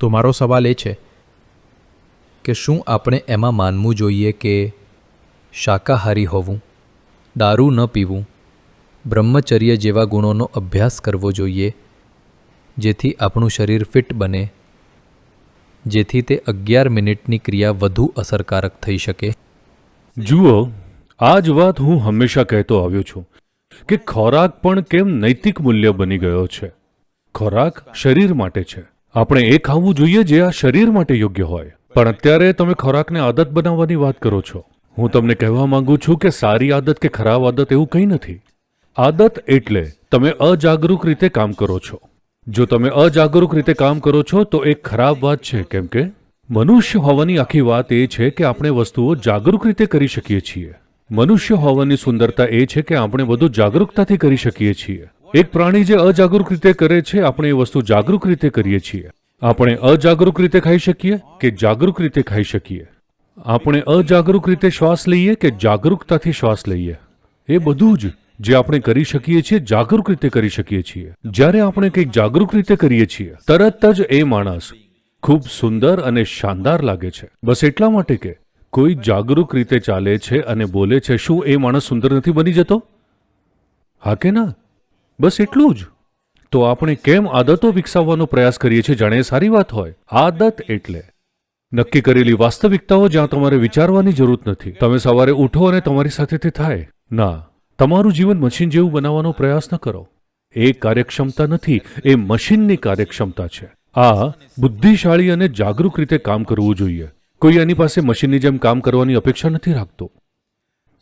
તો મારો સવાલ એ છે કે શું આપણે એમાં માનવું જોઈએ કે શાકાહારી હોવું, દારૂ ન પીવું, બ્રહ્મચર્ય જેવા ગુણોનો અભ્યાસ કરવો જોઈએ, જેથી આપણું શરીર ફિટ બને, જેથી તે અગિયાર મિનિટની ક્રિયા વધુ અસરકારક થઈ શકે? જુઓ આ જ વાત હું હંમેશા કહેતો આવ્યો છું કે ખોરાક પણ કેમ નૈતિક મૂલ્ય બની ગયો છે? ખોરાક શરીર માટે છે. આપણે એ ખાવું જોઈએ જે આ શરીર માટે યોગ્ય હોય. પણ અત્યારે તમે ખોરાકને આદત બનાવવાની વાત કરો છો. હું તમને કહેવા માંગુ છું કે સારી આદત કે ખરાબ આદત એવું કંઈ નથી. આદત એટલે તમે અજાગૃક રીતે કામ કરો છો. જો તમે અજાગૃત રીતે કામ કરો છો, તો એક ખરાબ વાત છે, કેમ કે મનુષ્ય હોવાની આખી વાત એ છે કે આપણે વસ્તુઓ જાગૃત રીતે કરી શકીએ છીએ. મનુષ્ય હોવાની સુંદરતા એ છે કે આપણે બધું જાગૃતતાથી કરી શકીએ છીએ. એક પ્રાણી જે અજાગૃત રીતે કરે છે, આપણે એ વસ્તુ જાગૃત રીતે કરીએ છીએ. આપણે અજાગૃત રીતે ખાઈ શકીએ કે જાગૃત રીતે ખાઈ શકીએ? આપણે અજાગૃત રીતે શ્વાસ લઈએ કે જાગૃતતાથી શ્વાસ લઈએ? એ બધું જ જે આપણે કરી શકીએ છીએ જાગૃત રીતે કરી શકીએ છીએ. જ્યારે આપણે કંઈક જાગૃત રીતે કરીએ છીએ, તરત જ એ માણસ ખૂબ સુંદર અને શાનદાર લાગે છે. બસ એટલા માટે કે કોઈ જાગૃત રીતે ચાલે છે અને બોલે છે, શું એ માણસ સુંદર નથી બની જતો? હા કે ના? બસ એટલું જ. તો આપણે કેમ આદતો વિકસાવવાનો પ્રયાસ કરીએ છીએ જાણે સારી વાત હોય. આદત એટલે. નક્કી કરેલી વાસ્તવિકતાઓ જ્યાં તમારે વિચારવાની જરૂર નથી. તમે સવારે ઉઠો અને તમારી સાથે તે થાય. ના, તમારું જીવન મશીન જેવું બનાવવાનો પ્રયાસ ન કરો. એ કાર્યક્ષમતા નથી, એ મશીનની કાર્યક્ષમતા છે. આ બુદ્ધિશાળી અને જાગૃત રીતે કામ કરવું જોઈએ. કોઈ એની પાસે મશીનની જેમ કામ કરવાની અપેક્ષા નથી રાખતો.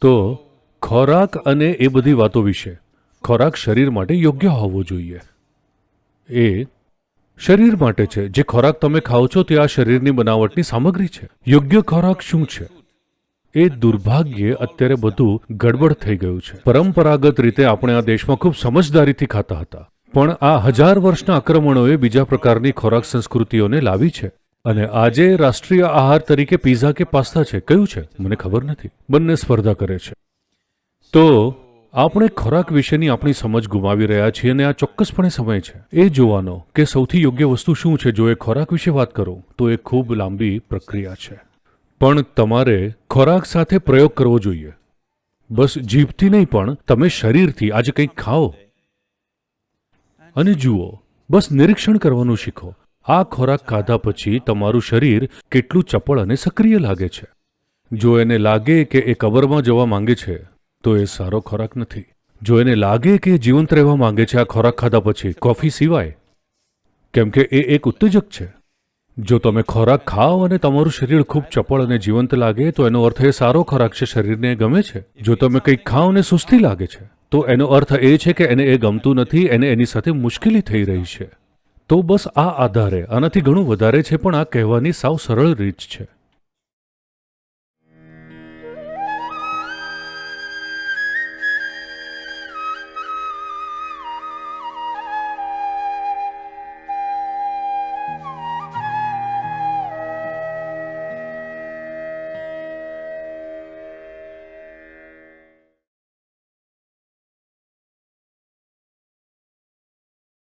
તો ખોરાક અને એ બધી વાતો વિશે. ખોરાક શરીર માટે યોગ્ય હોવો જોઈએ. એ શરીર માટે છે. જે ખોરાક તમે ખાઓ છો તે આ શરીરની બનાવટની સામગ્રી છે. યોગ્ય ખોરાક શું છે? એ દુર્ભાગ્યે અત્યારે બધું ગડબડ થઈ ગયું છે. પરંપરાગત રીતે આપણે આ દેશમાં ખૂબ સમજદારીથી ખાતા હતા. પણ આ હજાર વર્ષના આક્રમણોએ બીજા પ્રકારની ખોરાક સંસ્કૃતિઓને લાવી છે. અને આજે રાષ્ટ્રીય આહાર તરીકે પીઝા કે પાસ્તા છે. કયું છે? મને ખબર નથી. બંને સ્પર્ધા કરે છે. તો આપણે ખોરાક વિશેની આપણી સમજ ગુમાવી રહ્યા છીએ અને આ ચોક્કસપણે સમય છે. એ જોવાનો કે સૌથી યોગ્ય વસ્તુ શું છે જો એ ખોરાક વિશે વાત કરું, તો એ ખૂબ લાંબી પ્રક્રિયા છે. પણ તમારે ખોરાક સાથે પ્રયોગ કરવો જોઈએ. બસ જીભથી નહીં પણ તમે શરીરથી આજે કંઈક ખાઓ. અને જુઓ, બસ નિરીક્ષણ કરવાનું શીખો. આ ખોરાક ખાધા પછી તમારું શરીર કેટલું ચપળ અને સક્રિય લાગે છે. જો એને લાગે કે એ કબરમાં જવા માંગે છે તો એ સારો ખોરાક નથી. જો એને લાગે કે જીવંત રહેવા માંગે છે, આ ખોરાક ખાધા પછી કોફી સિવાય, કેમ કે એ એક ઉત્તેજક છે. જો તમે ખોરાક ખાઓ અને તમારું શરીર ખૂબ ચપળ અને જીવંત લાગે, તો એનો અર્થ એ સારો ખોરાક છે, શરીરને ગમે છે. જો તમે કંઈક ખાઓ અને સુસ્તી લાગે છે, તો એનો અર્થ એ છે કે એને એ ગમતું નથી, એને એની સાથે મુશ્કેલી થઈ રહી છે. તો બસ આ આધારે, આનાથી ઘણું વધારે છે, પણ આ કહેવાની સાવ સરળ રીત છે.